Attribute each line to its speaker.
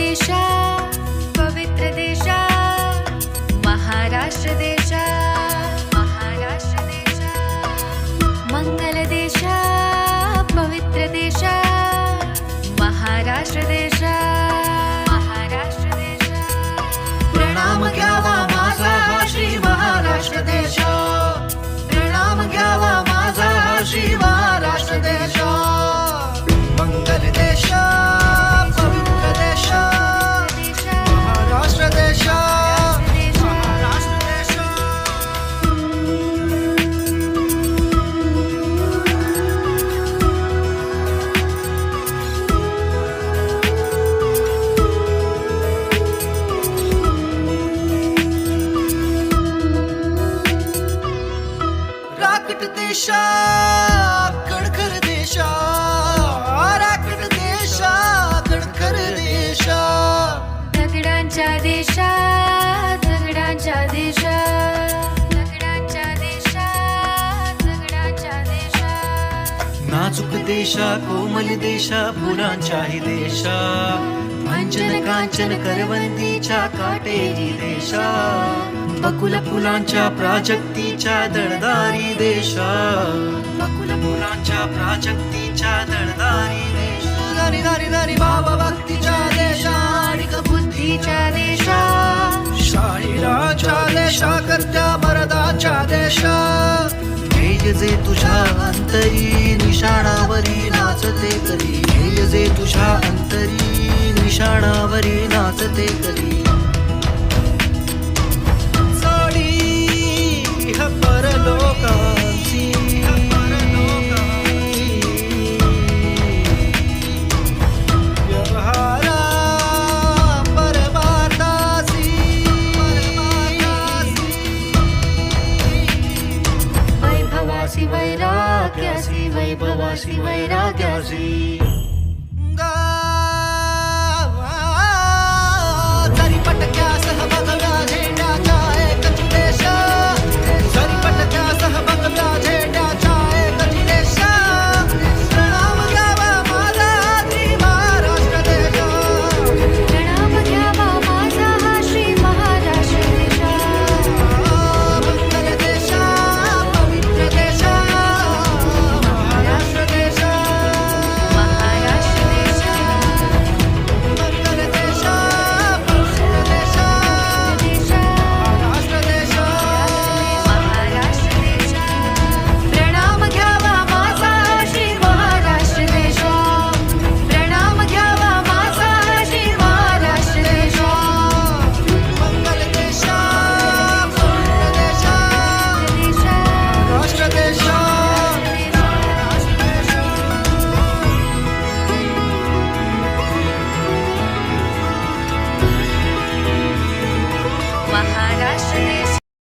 Speaker 1: देशा पवित्र देशा महाराष्ट्र देशा. देशा
Speaker 2: कणखर देशा राकट देशा कणखर देशा
Speaker 1: दगडांच्या देशा दगडांच्या देशा दगडांच्या देशा दगडांच्या देशा
Speaker 2: नाजूक देशा कोमल देशा फुलांच्याही देशा. अंजन कांचन करवंदीच्या काटेरी देशा. बकुल फुलांच्या प्राजक्तीच्या दळदारी देशा बकुल फुलांच्या प्राजक्तीच्या दळदारी देशा दारी दारी दारी बाबा भक्तीच्या देशा
Speaker 1: बुद्धीच्या देशा
Speaker 2: शाळीराच्या देशा करत्या मरदाच्या देशा जे तुझ्या अंतरी निशाणावरी नाचते करी. जे तुझ्या अंतरी निशाणावरी नाचते करी.
Speaker 1: Casi
Speaker 2: wait irá
Speaker 1: que.